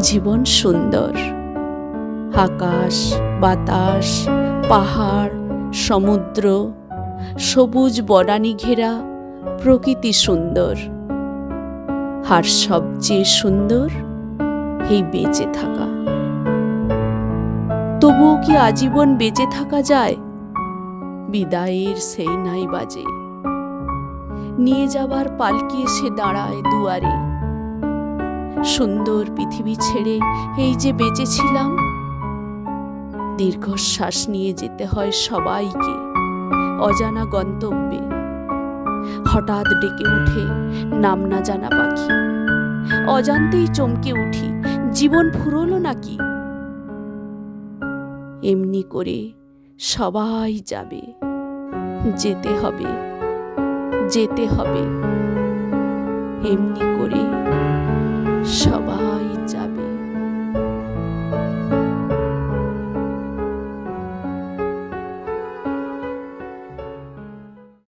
জীবন সুন্দর। আকাশ, বাতাস, পাহাড়, সমুদ্র, সবুজ বনানি ঘেরা প্রকৃতি সুন্দর। আর সবচেয়ে সুন্দর এই বেঁচে থাকা। তবুও কি আজীবন বেঁচে থাকা যায়? বিদায়ের সেই নাই বাজে। নিয়ে যাবার পালকি এসে দাঁড়ায় দুয়ারে। সুন্দর পৃথিবী ছেড়ে এই যে বেঁচেছিলাম, দীর্ঘশ্বাস নিয়ে যেতে হয় সবাইকে, অজানা গন্তব্যে। হঠাৎ ডেকে উঠে নাম না জানা পাখি। অজান্তেই চমকে উঠি, জীবন ফুরলো নাকি? এমনি করে সবাই যাবে, যেতে হবে যেতে হবে। এমনি করে সবাই